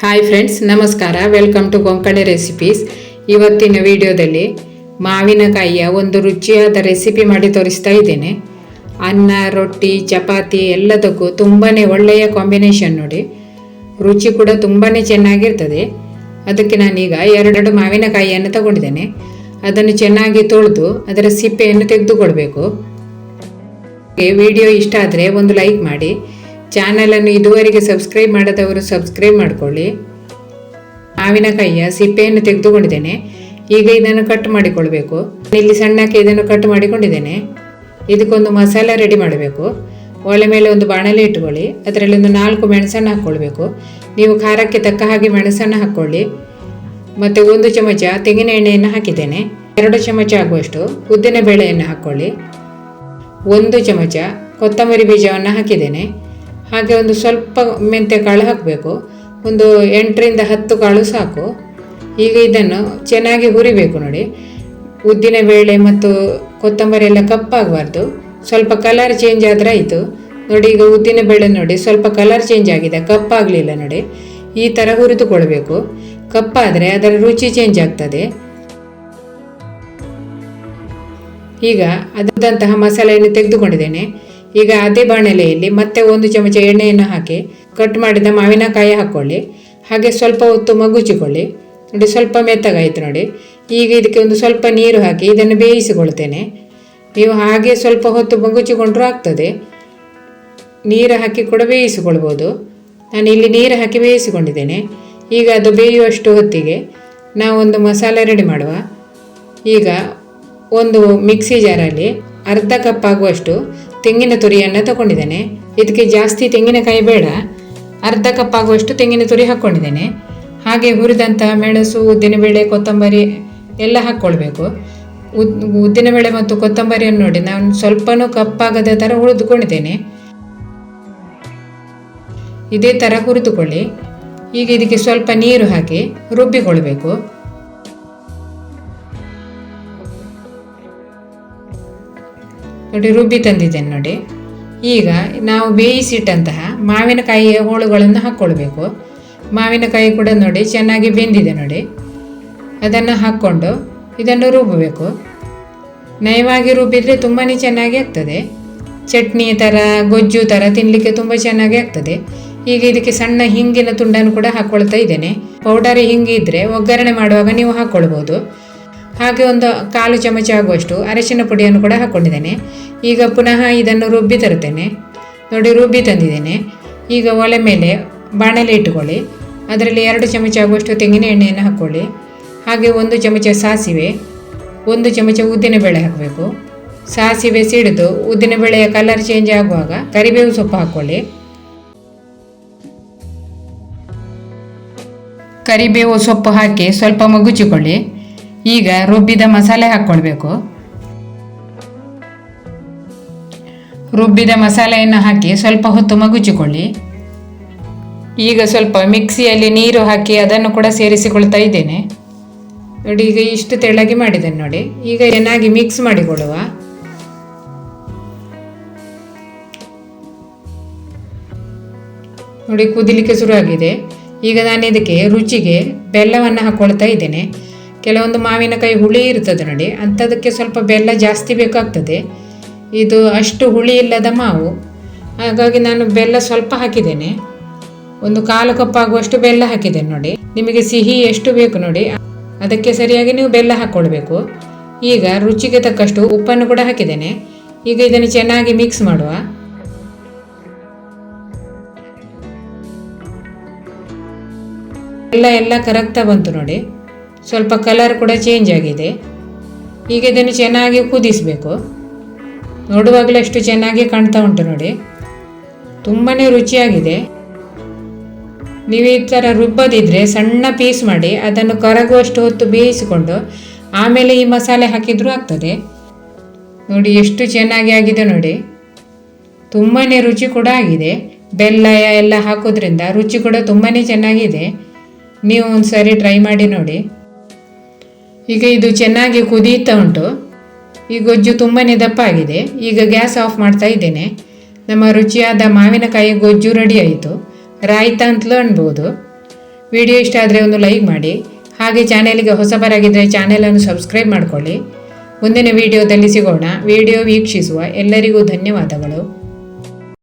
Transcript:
Hi friends ನಮಸ್ಕಾರ. Welcome to Konkani recipes ಇವತ್ತಿನ ವಿಡಿಯೋದಲ್ಲಿ ಮಾವಿನಕಾಯಿಯ ಒಂದು ರುಚಿಯಾದ ರೆಸಿಪಿ ಮಾಡಿ ತೋರಿಸ್ತಾ ಇದ್ದೇನೆ. ಅನ್ನ, ರೊಟ್ಟಿ, ಚಪಾತಿ ಎಲ್ಲದಕ್ಕೂ ತುಂಬಾ ಒಳ್ಳೆಯ ಕಾಂಬಿನೇಷನ್ ನೋಡಿ. ರುಚಿ ಕೂಡ ತುಂಬಾ ಚೆನ್ನಾಗಿರ್ತದೆ. ಅದಕ್ಕೆ ನಾನೀಗ ಎರಡೆರಡು ಮಾವಿನಕಾಯಿಯನ್ನು ತಗೊಂಡಿದ್ದೇನೆ. ಅದನ್ನು ಚೆನ್ನಾಗಿ ತೊಳೆದು ಅದರ ಸಿಪ್ಪೆಯನ್ನು ತೆಗೆದುಕೊಳ್ಬೇಕು. ವಿಡಿಯೋ ಇಷ್ಟ ಆದರೆ ಒಂದು ಲೈಕ್ ಮಾಡಿ. ಚಾನಲನ್ನು ಇದುವರೆಗೆ ಸಬ್ಸ್ಕ್ರೈಬ್ ಮಾಡದವರು ಸಬ್ಸ್ಕ್ರೈಬ್ ಮಾಡಿಕೊಳ್ಳಿ. ಮಾವಿನಕಾಯಿಯ ಸಿಪ್ಪೆಯನ್ನು ತೆಗೆದುಕೊಂಡಿದ್ದೇನೆ. ಈಗ ಇದನ್ನು ಕಟ್ ಮಾಡಿಕೊಳ್ಬೇಕು. ಇಲ್ಲಿ ಸಣ್ಣಕ್ಕೆ ಇದನ್ನು ಕಟ್ ಮಾಡಿಕೊಂಡಿದ್ದೇನೆ. ಇದಕ್ಕೊಂದು ಮಸಾಲ ರೆಡಿ ಮಾಡಬೇಕು. ಒಲೆ ಮೇಲೆ ಒಂದು ಬಾಣಲೆ ಇಟ್ಕೊಳ್ಳಿ. ಅದರಲ್ಲಿ ಒಂದು ನಾಲ್ಕು ಮೆಣಸನ್ನು ಹಾಕ್ಕೊಳ್ಬೇಕು. ನೀವು ಖಾರಕ್ಕೆ ತಕ್ಕ ಹಾಗೆ ಮೆಣಸನ್ನು ಹಾಕ್ಕೊಳ್ಳಿ. ಮತ್ತು ಒಂದು ಚಮಚ ತೆಂಗಿನ ಎಣ್ಣೆಯನ್ನು ಹಾಕಿದ್ದೇನೆ. ಎರಡು ಚಮಚ ಆಗುವಷ್ಟು ಉದ್ದಿನ ಬೇಳೆಯನ್ನು ಹಾಕ್ಕೊಳ್ಳಿ. ಒಂದು ಚಮಚ ಕೊತ್ತಂಬರಿ ಬೀಜವನ್ನು ಹಾಕಿದ್ದೇನೆ. ಹಾಗೆ ಒಂದು ಸ್ವಲ್ಪ ಮೆಂತ್ಯ ಕಾಳು ಹಾಕಬೇಕು. ಒಂದು ಎಂಟರಿಂದ ಹತ್ತು ಕಾಳು ಸಾಕು. ಈಗ ಇದನ್ನು ಚೆನ್ನಾಗಿ ಹುರಿಬೇಕು ನೋಡಿ. ಉದ್ದಿನ ಬೇಳೆ ಮತ್ತು ಕೊತ್ತಂಬರಿ ಎಲ್ಲ ಕಪ್ಪಾಗಬಾರ್ದು ಸ್ವಲ್ಪ ಕಲರ್ ಚೇಂಜ್ ಆದರೆ ಆಯಿತು. ನೋಡಿ, ಈಗ ಉದ್ದಿನ ಬೇಳೆ ನೋಡಿ, ಸ್ವಲ್ಪ ಕಲರ್ ಚೇಂಜ್ ಆಗಿದೆ. ಕಪ್ಪಾಗಲಿಲ್ಲ ನೋಡಿ. ಈ ಥರ ಹುರಿದುಕೊಳ್ಬೇಕು. ಕಪ್ಪಾದರೆ ಅದರ ರುಚಿ ಚೇಂಜ್ ಆಗ್ತದೆ. ಈಗ ಅದಂತಹ ಮಸಾಲೆಯನ್ನು ತೆಗೆದುಕೊಂಡಿದ್ದೇನೆ. ಈಗ ಅದೇ ಬಾಣಲೆಯಲ್ಲಿ ಮತ್ತೆ ಒಂದು ಚಮಚ ಎಣ್ಣೆಯನ್ನು ಹಾಕಿ ಕಟ್ ಮಾಡಿದ ಮಾವಿನಕಾಯಿ ಹಾಕ್ಕೊಳ್ಳಿ ಹಾಗೆ ಸ್ವಲ್ಪ ಹೊತ್ತು ಮಗುಚಿಕೊಳ್ಳಿ. ನೋಡಿ, ಸ್ವಲ್ಪ ಮೆತ್ತಗಾಯಿತು ನೋಡಿ. ಈಗ ಇದಕ್ಕೆ ಒಂದು ಸ್ವಲ್ಪ ನೀರು ಹಾಕಿ ಇದನ್ನು ಬೇಯಿಸಿಕೊಳ್ತೇನೆ. ನೀವು ಹಾಗೆ ಸ್ವಲ್ಪ ಹೊತ್ತು ಮಗುಚಿಕೊಂಡ್ರೂ ಆಗ್ತದೆ. ನೀರು ಹಾಕಿ ಕೂಡ ಬೇಯಿಸಿಕೊಳ್ಬೋದು. ನಾನು ಇಲ್ಲಿ ನೀರು ಹಾಕಿ ಬೇಯಿಸಿಕೊಂಡಿದ್ದೇನೆ. ಈಗ ಅದು ಬೇಯುವಷ್ಟು ಹೊತ್ತಿಗೆ ನಾವೊಂದು ಮಸಾಲೆ ರೆಡಿ ಮಾಡುವ. ಈಗ ಒಂದು ಮಿಕ್ಸಿ ಜಾರಲ್ಲಿ ಅರ್ಧ ಕಪ್ ಆಗುವಷ್ಟು ತೆಂಗಿನ ತುರಿಯನ್ನು ತಗೊಂಡಿದ್ದೇನೆ. ಇದಕ್ಕೆ ಜಾಸ್ತಿ ತೆಂಗಿನಕಾಯಿ ಬೇಡ. ಅರ್ಧ ಕಪ್ ಆಗುವಷ್ಟು ತೆಂಗಿನ ತುರಿ ಹಾಕ್ಕೊಂಡಿದ್ದೇನೆ. ಹಾಗೆ ಹುರಿದಂಥ ಮೆಣಸು, ಉದ್ದಿನಬೇಳೆ, ಕೊತ್ತಂಬರಿ ಎಲ್ಲ ಹಾಕ್ಕೊಳ್ಬೇಕು. ಉದ್, ಉದ್ದಿನಬೇಳೆ ಮತ್ತು ಕೊತ್ತಂಬರಿಯನ್ನು ನೋಡಿ ನಾನು ಸ್ವಲ್ಪನೂ ಕಪ್ಪಾಗದ ಥರ ಹುರಿದುಕೊಂಡಿದ್ದೇನೆ. ಇದೇ ಥರ ಹುರಿದುಕೊಳ್ಳಿ. ಈಗ ಇದಕ್ಕೆ ಸ್ವಲ್ಪ ನೀರು ಹಾಕಿ ರುಬ್ಬಿಕೊಳ್ಬೇಕು ನೋಡಿ ರುಬ್ಬಿ ತಂದಿದ್ದೇನೆ ನೋಡಿ. ಈಗ ನಾವು ಬೇಯಿಸಿಟ್ಟಂತಹ ಮಾವಿನಕಾಯಿಯ ಹೋಳುಗಳನ್ನು ಹಾಕ್ಕೊಳ್ಬೇಕು. ಮಾವಿನಕಾಯಿ ಕೂಡ ನೋಡಿ ಚೆನ್ನಾಗಿ ಬೆಂದಿದೆ ನೋಡಿ. ಅದನ್ನು ಹಾಕ್ಕೊಂಡು ಇದನ್ನು ರುಬ್ಬಬೇಕು. ನಯವಾಗಿ ರುಬ್ಬಿದರೆ ತುಂಬಾ ಚೆನ್ನಾಗಿ ಆಗ್ತದೆ. ಚಟ್ನಿ ಥರ, ಗೊಜ್ಜು ಥರ ತಿನ್ನಲಿಕ್ಕೆ ತುಂಬ ಚೆನ್ನಾಗಿ ಆಗ್ತದೆ. ಈಗ ಇದಕ್ಕೆ ಸಣ್ಣ ಹಿಂಗಿನ ತುಂಡನ್ನು ಕೂಡ ಹಾಕ್ಕೊಳ್ತಾ ಇದ್ದೇನೆ. ಪೌಡರ್ ಹಿಂಗಿದ್ರೆ ಒಗ್ಗರಣೆ ಮಾಡುವಾಗ ನೀವು ಹಾಕ್ಕೊಳ್ಬೋದು. ಹಾಗೆ ಒಂದು ಕಾಲು ಚಮಚ ಆಗುವಷ್ಟು ಅರಶಿನ ಪುಡಿಯನ್ನು ಕೂಡ ಹಾಕ್ಕೊಂಡಿದ್ದೇನೆ ಈಗ ಪುನಃ ಇದನ್ನು ರುಬ್ಬಿ ತರುತ್ತೇನೆ. ನೋಡಿ, ರುಬ್ಬಿ ತಂದಿದ್ದೇನೆ. ಈಗ ಒಲೆ ಮೇಲೆ ಬಾಣಲೆ ಇಟ್ಟುಕೊಳ್ಳಿ. ಅದರಲ್ಲಿ ಎರಡು ಚಮಚ ಆಗುವಷ್ಟು ತೆಂಗಿನ ಎಣ್ಣೆಯನ್ನು ಹಾಕ್ಕೊಳ್ಳಿ ಹಾಗೆ ಒಂದು ಚಮಚ ಸಾಸಿವೆ, ಒಂದು ಚಮಚ ಉದ್ದಿನಬೇಳೆ ಹಾಕಬೇಕು. ಸಾಸಿವೆ ಸಿಡಿದು ಉದ್ದಿನಬೇಳೆಯ ಕಲರ್ ಚೇಂಜ್ ಆಗುವಾಗ ಕರಿಬೇವು ಸೊಪ್ಪು ಹಾಕ್ಕೊಳ್ಳಿ ಕರಿಬೇವು ಸೊಪ್ಪು ಹಾಕಿ ಸ್ವಲ್ಪ ಮಗುಚಿಕೊಳ್ಳಿ. ಈಗ ರುಬ್ಬಿದ ಮಸಾಲೆ ಹಾಕ್ಕೊಳ್ಬೇಕು. ರುಬ್ಬಿದ ಮಸಾಲೆಯನ್ನು ಹಾಕಿ ಸ್ವಲ್ಪ ಹೊತ್ತು ಮಗುಚಿಕೊಳ್ಳಿ. ಈಗ ಸ್ವಲ್ಪ ಮಿಕ್ಸಿಯಲ್ಲಿ ನೀರು ಹಾಕಿ ಅದನ್ನು ಕೂಡ ಸೇರಿಸಿಕೊಳ್ತಾ ಇದ್ದೇನೆ. ನೋಡಿ, ಈಗ ಇಷ್ಟು ತೆಳ್ಳಗೆ ಮಾಡಿದ್ದೇನೆ ನೋಡಿ. ಈಗ ಚೆನ್ನಾಗಿ ಮಿಕ್ಸ್ ಮಾಡಿಕೊಳ್ಳುವ. ನೋಡಿ, ಕುದಿಲಿಕ್ಕೆ ಶುರುವಾಗಿದೆ. ಈಗ ನಾನು ಇದಕ್ಕೆ ರುಚಿಗೆ ಬೆಲ್ಲವನ್ನು ಹಾಕ್ಕೊಳ್ತಾ ಇದ್ದೇನೆ. ಕೆಲವೊಂದು ಮಾವಿನಕಾಯಿ ಹುಳಿ ಇರ್ತದೆ ನೋಡಿ, ಅಂಥದಕ್ಕೆ ಸ್ವಲ್ಪ ಬೆಲ್ಲ ಜಾಸ್ತಿ ಬೇಕಾಗ್ತದೆ. ಇದು ಅಷ್ಟು ಹುಳಿ ಇಲ್ಲದ ಮಾವು. ಹಾಗಾಗಿ ನಾನು ಬೆಲ್ಲ ಸ್ವಲ್ಪ ಹಾಕಿದ್ದೇನೆ. ಒಂದು ಕಾಲು ಕಪ್ ಆಗುವಷ್ಟು ಬೆಲ್ಲ ಹಾಕಿದ್ದೇನೆ ನೋಡಿ. ನಿಮಗೆ ಸಿಹಿ ಎಷ್ಟು ಬೇಕು ನೋಡಿ, ಅದಕ್ಕೆ ಸರಿಯಾಗಿ ನೀವು ಬೆಲ್ಲ ಹಾಕ್ಕೊಳ್ಬೇಕು. ಈಗ ರುಚಿಗೆ ತಕ್ಕಷ್ಟು ಉಪ್ಪನ್ನು ಕೂಡ ಹಾಕಿದ್ದೇನೆ. ಈಗ ಇದನ್ನು ಚೆನ್ನಾಗಿ ಮಿಕ್ಸ್ ಮಾಡುವ. ಎಲ್ಲ ಎಲ್ಲ ಕರಗ್ತಾ ಬಂತು ನೋಡಿ. ಸ್ವಲ್ಪ ಕಲರ್ ಕೂಡ ಚೇಂಜ್ ಆಗಿದೆ. ಈಗ ಇದನ್ನು ಚೆನ್ನಾಗಿ ಕುದಿಸಬೇಕು. ನೋಡುವಾಗಲೇ ಅಷ್ಟು ಚೆನ್ನಾಗಿ ಕಾಣ್ತಾ ಉಂಟು ನೋಡಿ. ತುಂಬಾ ರುಚಿಯಾಗಿದೆ. ನೀವು ಈ ಥರ ರುಬ್ಬದಿದ್ದರೆ ಸಣ್ಣ ಪೀಸ್ ಮಾಡಿ ಅದನ್ನು ಕರಗುವಷ್ಟು ಹೊತ್ತು ಬೇಯಿಸಿಕೊಂಡು ಆಮೇಲೆ ಈ ಮಸಾಲೆ ಹಾಕಿದರೂ ಆಗ್ತದೆ. ನೋಡಿ ಎಷ್ಟು ಚೆನ್ನಾಗಿ ಆಗಿದೆ ನೋಡಿ. ತುಂಬಾ ರುಚಿ ಕೂಡ ಆಗಿದೆ. ಬೆಲ್ಲ ಎಲ್ಲ ಹಾಕೋದ್ರಿಂದ ರುಚಿ ಕೂಡ ತುಂಬಾ ಚೆನ್ನಾಗಿದೆ. ನೀವು ಒಂದು ಸಾರಿ ಟ್ರೈ ಮಾಡಿ ನೋಡಿ. ಈಗ ಇದು ಚೆನ್ನಾಗಿ ಕುದೀತಾ ಉಂಟು. ಈ ಗೊಜ್ಜು ತುಂಬಾ ದಪ್ಪ ಆಗಿದೆ ಈಗ ಗ್ಯಾಸ್ ಆಫ್ ಮಾಡ್ತಾ ಇದ್ದೇನೆ. ನಮ್ಮ ರುಚಿಯಾದ ಮಾವಿನಕಾಯಿ ಗೊಜ್ಜು ರೆಡಿ ಆಯಿತು. ರಾಯ್ತ ಅಂತಲೂ ಅನ್ಬೋದು. ವಿಡಿಯೋ ಇಷ್ಟ ಆದರೆ ಒಂದು ಲೈಕ್ ಮಾಡಿ. ಹಾಗೆ ಚಾನೆಲ್ಗೆ ಹೊಸಬರಾಗಿದ್ದರೆ ಚಾನೆಲನ್ನು ಸಬ್ಸ್ಕ್ರೈಬ್ ಮಾಡಿಕೊಳ್ಳಿ. ಮುಂದಿನ ವಿಡಿಯೋದಲ್ಲಿ ಸಿಗೋಣ. ವಿಡಿಯೋ ವೀಕ್ಷಿಸುವ ಎಲ್ಲರಿಗೂ ಧನ್ಯವಾದಗಳು.